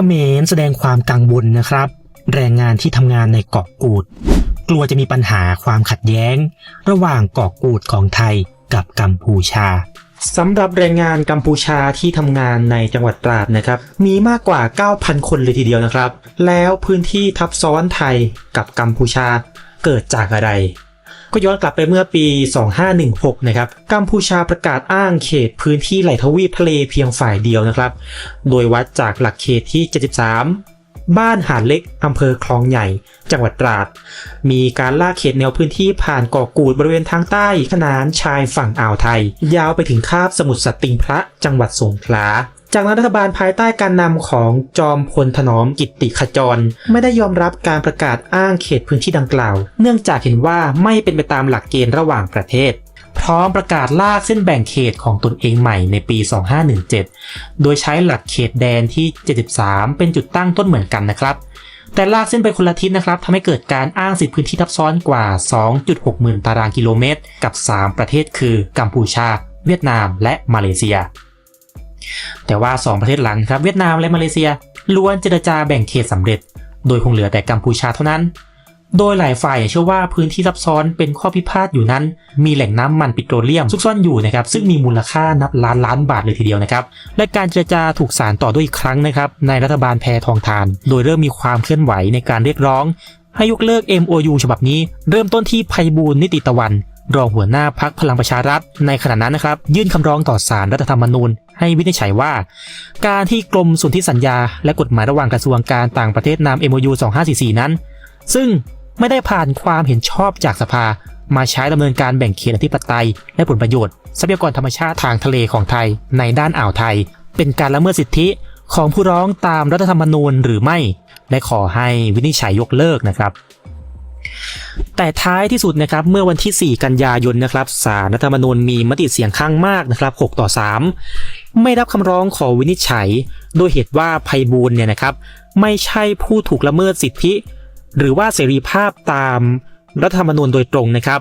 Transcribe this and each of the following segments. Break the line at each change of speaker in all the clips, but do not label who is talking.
ขมรแสดงความกังวลนะครับ แรงงานที่ทำงานในเกาะกูด กลัวจะมีปัญหาความขัดแย้ง ระหว่างเกาะกูดของไทยกับกัมพูชา
สำหรับแรงงานกัมพูชาที่ทำงานในจังหวัดตราดนะครับ มีมากกว่า 9,000 คนเลยทีเดียวนะครับ แล้วพื้นที่ทับซ้อนไทยกับกัมพูชาเกิดจากอะไร ก็ย้อนกลับไปเมื่อปี 2516 นะครับ กัมพูชาประกาศอ้างเขตพื้นที่ไหลทวีปทะเลเพียงฝ่ายเดียวนะครับ โดยวัดจากหลักเขตที่ 73บ้านหาดเล็ก อำเภอคลองใหญ่ จังหวัดตราด มีการลากเขตแนวพื้นที่ผ่านเกาะกูดบริเวณทางใต้ขนานชายฝั่งอ่าวไทย ยาวไปถึงคาบสมุทรสติงพระจังหวัดสงขลา จากนั้นรัฐบาลภายใต้การนำของจอมพลถนอมกิตติขจร ไม่ได้ยอมรับการประกาศอ้างเขตพื้นที่ดังกล่าว เนื่องจากเห็นว่าไม่เป็นไปตามหลักเกณฑ์ระหว่างประเทศ พร้อมประกาศลากเส้นแบ่งเขตของตนเองใหม่ในปี 2517 โดยใช้หลักเขตแดนที่ 73 เป็นจุดตั้งต้นเหมือนกันนะครับแต่ลากเส้นไปคนละทิศนะครับทำให้เกิดการอ้างสิทธิพื้นที่ทับซ้อนกว่า 2.6 หมื่นตารางกิโลเมตร กับ 3 ประเทศคือกัมพูชา เวียดนาม และมาเลเซีย แต่ว่า 2 ประเทศหลังครับเวียดนามและมาเลเซียล้วนเจรจาแบ่งเขตสำเร็จ โดยคงเหลือแต่กัมพูชาเท่านั้น โดยหลายฝ่ายเชื่อว่าพื้นที่ซับซ้อนเป็นข้อพิพาทอยู่นั้น มีแหล่งน้ำมันปิโตรเลียมซุกซ่อนอยู่นะครับซึ่งมีมูลค่านับล้านล้านบาทเลยทีเดียวนะครับและการเจรจาถูกสารต่อด้วยอีกครั้งนะครับในรัฐบาลแพทองทาน โดยเริ่มมีความเคลื่อนไหวในการเรียกร้องให้ยกเลิก MOU ฉบับนี้เริ่มต้นที่ไพบูลนิติตะวัน รองหัวหน้าพักพลังประชารัฐในขณะนั้นนะครับ ยื่นคำร้องต่อศาลรัฐธรรมนูญ ให้วินิจฉัยว่า การที่กรมสนธิสัญญา และกฎหมายระหว่างกระทรวงการต่างประเทศนำ MOU 2544 นั้น ซึ่งไม่ได้ผ่านความเห็นชอบจากสภา มาใช้ดำเนินการแบ่งเขตอธิปไตย และผลประโยชน์ทรัพยากรธรรมชาติทางทะเลของไทยในด้านอ่าวไทย เป็นการละเมิดสิทธิของผู้ร้องตามรัฐธรรมนูญหรือไม่ และขอให้วินิจฉัยยกเลิกนะครับ แต่ท้ายที่สุดนะครับเมื่อวันที่ 4 กันยายนนะครับศาลรัฐธรรมนูญมีมติเสียงข้างมากนะครับ6ต่อ 3 ไม่รับคำร้องขอวินิจฉัย โดยเหตุว่าไพบูลเนี่ยนะครับ ไม่ใช่ผู้ถูกละเมิดสิทธิ หรือว่าเสรีภาพตามรัฐธรรมนูญโดยตรงนะครับ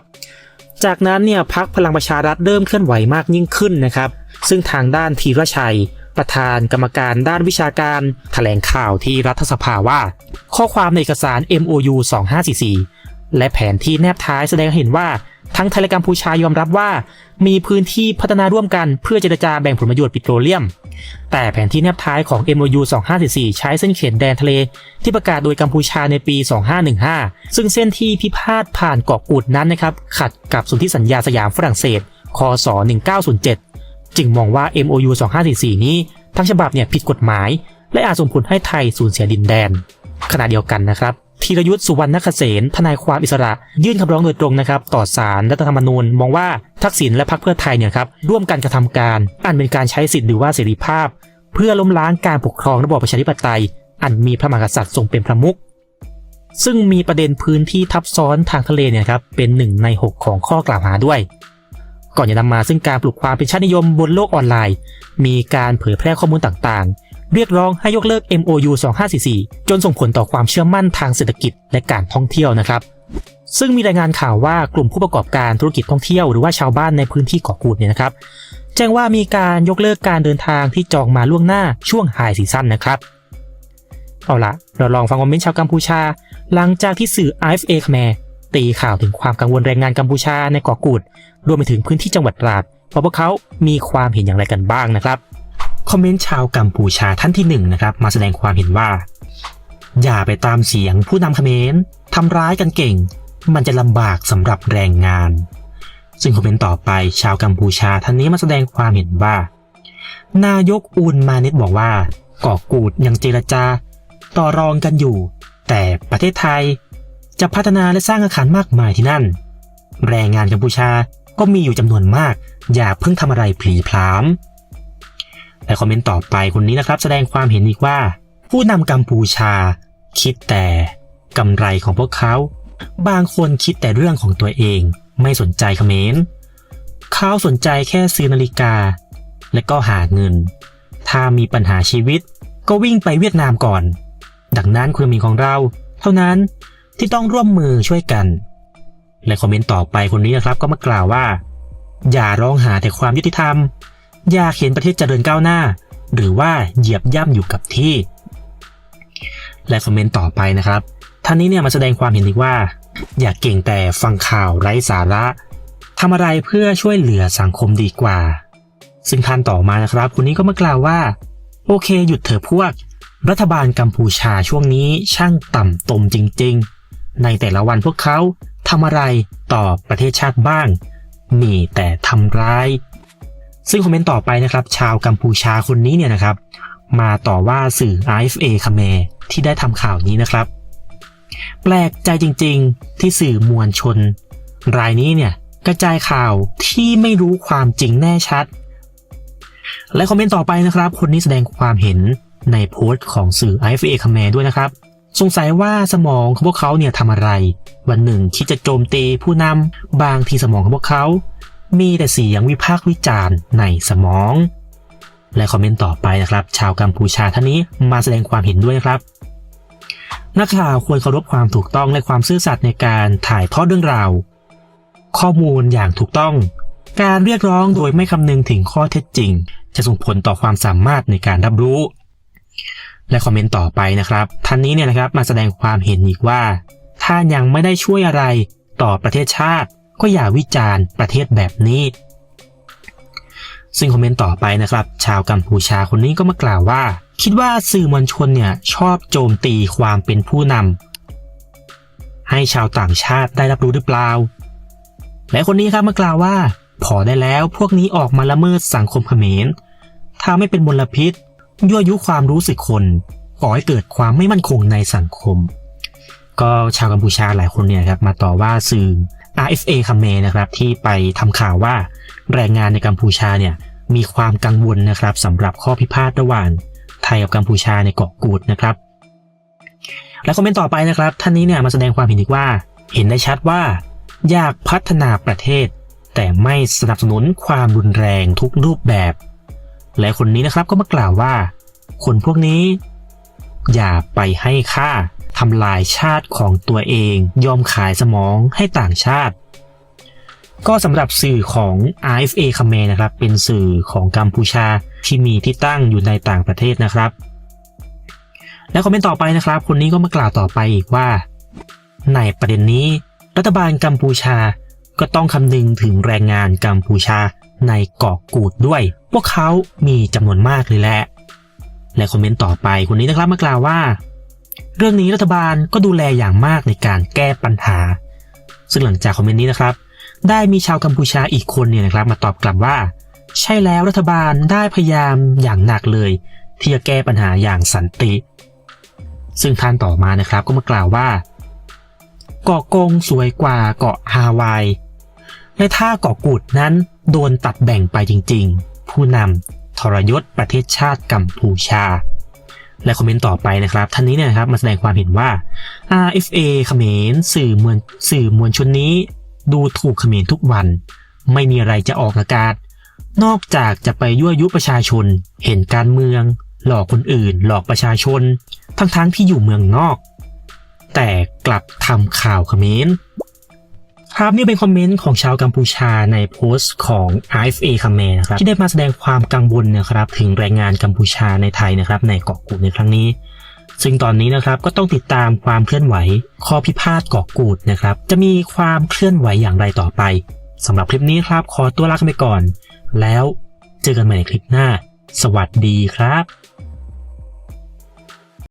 จากนั้นเนี่ยพักพลังประชารัฐเริ่มเคลื่อนไหวมากยิ่งขึ้นนะครับ ซึ่งทางด้านธีรชัยประธานกรรมการด้านวิชาการแถลงข่าวที่รัฐสภาว่า ข้อความในเอกสาร MOU 2544 และแผนที่แนบท้ายแสดงเห็นว่าทั้งไทยและกัมพูชายอมรับว่า มีพื้นที่พัฒนาร่วมกันเพื่อเจรจาแบ่งผลประโยชน์ปิโตรเลียม แต่แผนที่แนบท้ายของ MOU 2544 ใช้เส้นเขตแดนทะเล ที่ประกาศโดยกัมพูชาในปี 2515 ซึ่งเส้นที่พิพาทผ่านเกาะกูดนั้นนะครับขัดกับสนธิสัญญาสยามฝรั่งเศส คศ 1907 จึงมองว่า MOU 2544 นี้ทั้งฉบับเนี่ยผิดกฎหมาย และอาจส่งผลให้ไทยสูญเสียดินแดน ขณะเดียวกันนะครับ ธีรยุทธ์สุวรรณเกษมทนายความอิสระ ยื่นคำร้องโดยตรงนะครับต่อศาลรัฐธรรมนูญ มองว่าทักษิณและพรรคเพื่อไทยเนี่ยครับร่วมกันกระทำการอันเป็นการใช้สิทธิ์หรือว่าเสรีภาพ เพื่อล้มล้างการปกครองระบอบประชาธิปไตย อันมีพระมหากษัตริย์ทรงเป็นประมุขซึ่งมีประเด็นพื้นที่ทับซ้อนทางทะเลเนี่ยครับเป็นหนึ่งใน 6 ของข้อกล่าวหาด้วย ก่อนจะนำมาซึ่งการปลุกความเป็นชาตินิยมบนโลกออนไลน์ มีการเผยแพร่ข้อมูลต่างๆ เรียกร้องให้ยกเลิก MOU 2544 จนส่งผลต่อความเชื่อมั่นทางเศรษฐกิจและการท่องเที่ยวนะครับ ซึ่งมีรายงานข่าวว่ากลุ่มผู้ประกอบการธุรกิจท่องเที่ยวหรือว่าชาวบ้านในพื้นที่เกาะกูดเนี่ยนะครับแจ้งว่ามีการยกเลิกการเดินทางที่จองมาล่วงหน้าช่วงไฮซีซั่นนะครับเอาละเราลองฟังคอมเมนต์ชาวกัมพูชา หลังจากที่สื่อ IFA แมตีข่าวถึงความกังวลแรงงานกัมพูชาในเกาะกูด รวมไปถึงพื้นที่จังหวัดตราดว่าพวกเขามีความเห็นอย่างไรกันบ้างนะครับ
คอมเมนต์ชาวกัมพูชาท่านที่หนึ่งนะครับมาแสดงความเห็นว่า อย่าไปตามเสียงผู้นำเขมรทำร้ายกันเก่ง มันจะลำบากสำหรับแรงงาน ซึ่งคอมเมนต์ต่อไปชาวกัมพูชาท่านนี้มาแสดงความเห็นว่า นายกอูนมาเน็ตบอกว่าเกาะกูดยังเจรจา ต่อรองกันอยู่ แต่ประเทศไทยจะพัฒนาและสร้างอาคารมากมายที่นั่น แรงงานกัมพูชาก็มีอยู่จำนวนมาก อย่าเพิ่งทำอะไรผลีพราม และคอมเมนต์ต่อไปคนนี้นะครับ แสดงความเห็นอีกว่า ผู้นำกัมพูชา คิดแต่กำไรของพวกเขา บางคนคิดแต่เรื่องของตัวเอง ไม่สนใจคอมเขมรเขาสนใจแค่ซื้อนาฬิกา และก็หาเงิน ถ้ามีปัญหาชีวิต ก็วิ่งไปเวียดนามก่อน ดังนั้นคุณมีของเรา เท่านั้นที่ต้องร่วมมือช่วยกัน และคอมเมนต์ต่อไปคนนี้นะครับก็มากล่าวว่า อย่าร้องหาแต่ความยุติธรรม อยากเห็นประเทศเจริญก้าวหน้า หรือว่าเหยียบย่ำอยู่กับที่ และคอมเมนต์ต่อไปนะครับ ท่านนี้เนี่ยมาแสดงความเห็นอีกว่า อยากเก่งแต่ฟังข่าวไร้สาระทำอะไรเพื่อช่วยเหลือสังคมดีกว่า ซึ่งท่านต่อมานะครับคนนี้ก็มากล่าวว่า โอเคหยุดเถอะพวก รัฐบาลกัมพูชาช่วงนี้ช่างต่ำตมจริง ๆ ในแต่ละวันพวกเขาทำอะไรต่อประเทศชาติบ้าง มีแต่ทำร้าย ซึ่งคอมเมนต์ต่อไปนะครับ ชาวกัมพูชาคนนี้เนี่ยนะครับ มาต่อว่าสื่อ RFA คาเมที่ได้ทำข่าวนี้นะครับ แปลกใจจริงๆที่สื่อมวลชน รายนี้เนี่ยกระจายข่าวที่ไม่รู้ความจริงแน่ชัด และคอมเมนต์ต่อไปนะครับ คนนี้แสดงความเห็นในโพสต์ของสื่อ IFA คาเมด้วยนะครับ สงสัยว่าสมองของพวกเขาเนี่ยทำอะไร วันหนึ่งคิดจะโจมตีผู้นำบางทีสมองของพวกเขา มีแต่เสียงวิพากษ์วิจารณ์ในสมอง และคอมเมนต์ต่อไปนะครับ ชาวกัมพูชาท่านนี้มาแสดงความเห็นด้วยครับ นักข่าวควรเคารพความถูกต้องและความซื่อสัตย์ในการถ่ายทอดเรื่องราว ข้อมูลอย่างถูกต้อง การเรียกร้องโดยไม่คำนึงถึงข้อเท็จจริง จะส่งผลต่อความสามารถในการรับรู้ และคอมเมนต์ต่อไปนะครับ ท่านนี้เนี่ยนะครับมาแสดงความเห็นอีกว่าถ้ายังไม่ได้ช่วยอะไรต่อประเทศชาติ ก็อย่าวิจารณ์ประเทศแบบนี้ ซึ่งคอมเมนต์ต่อไปนะครับ ชาวกัมพูชาคนนี้ก็มากล่าวว่า คิดว่าสื่อมวลชนเนี่ยชอบโจมตีความเป็นผู้นำให้ชาวต่างชาติได้รับรู้หรือเปล่า และคนนี้ครับมากล่าวว่า พอได้แล้วพวกนี้ออกมาละเมิดสังคมเขมรถ้าไม่เป็นมลพิษยั่วยุความรู้สึกคนก่อให้เกิดความไม่มั่นคงในสังคม ก็ชาวกัมพูชาหลายคนเนี่ยครับมาต่อว่าสื่อ RFA คาเมนะครับที่ไปทำข่าวว่าแรงงานในกัมพูชาเนี่ยมีความกังวลนะครับสำหรับข้อพิพาทระหว่างไทยกับกัมพูชาในเกาะกูดนะครับ และคอมเมนต์ต่อไปนะครับ ท่านนี้เนี่ยมาแสดงความเห็นอีกว่า เห็นได้ชัดว่า อยากพัฒนาประเทศ แต่ไม่สนับสนุนความรุนแรงทุกรูปแบบ และคนนี้นะครับก็มากล่าวว่า คนพวกนี้ อย่าไปให้ค่า ทำลายชาติของตัวเอง ยอมขายสมองให้ต่างชาติ ก็สำหรับสื่อของ RFA คาเมนะครับ เป็นสื่อของกัมพูชาที่มีที่ตั้งอยู่ในต่างประเทศนะครับ และคอมเมนต์ต่อไปนะครับ คนนี้ก็มากล่าวต่อไปอีกว่า ในประเด็นนี้ รัฐบาลกัมพูชาก็ต้องคำนึงถึงแรงงานกัมพูชาในเกาะกูดด้วย พวกเขามีจำนวนมากเลยแหละ และคอมเมนต์ต่อไปคนนี้นะครับมากล่าวว่า เรื่องนี้รัฐบาลก็ดูแลอย่างมากในการแก้ปัญหา ซึ่งหลังจากคอมเมนต์นี้นะครับ ได้มีชาวกัมพูชาอีกคนเนี่ยนะครับ มาตอบกลับว่า ใช่แล้วรัฐบาลได้พยายามอย่างหนักเลย ที่จะแก้ปัญหาอย่างสันติ ซึ่งท่านต่อมานะครับก็มากล่าวว่า เกาะกงสวยกว่าเกาะฮาวายและถ้าเกาะกูดนั้นโดนตัดแบ่งไปจริงๆ ผู้นำทรยศประเทศชาติกัมพูชา และคอมเมนต์ต่อไปนะครับท่านนี้เนี่ยครับมาแสดงความเห็นว่า RFA เขมรสื่อมวลสื่อมวลชนนี้ ดูถูกเขมรทุกวัน ไม่มีอะไรจะออกอากาศ นอกจากจะไปยั่วยุประชาชน เห็นการเมือง หลอกคนอื่น หลอกประชาชน ทั้งๆทที่อยู่เมืองนอก แต่กลับทำข่าวเขมร ครับนี่เป็นคอมเมนต์ของชาวกัมพูชาในโพสต์ของ RFA คาเมนะครับที่ได้มาแสดงความกังวลนะครับถึงแรงงานกัมพูชาในไทยนะครับในเกาะกูดในครั้งนี้ ซึ่งตอนนี้นะครับก็ต้องติดตามความเคลื่อนไหว ข้อพิพาทเกาะกูดนะครับจะมีความเคลื่อนไหวอย่างไรต่อไปสำหรับคลิปนี้ครับขอตัวลาไปก่อน แล้วเจอกันใหม่ในคลิปหน้า สวัสดีครับ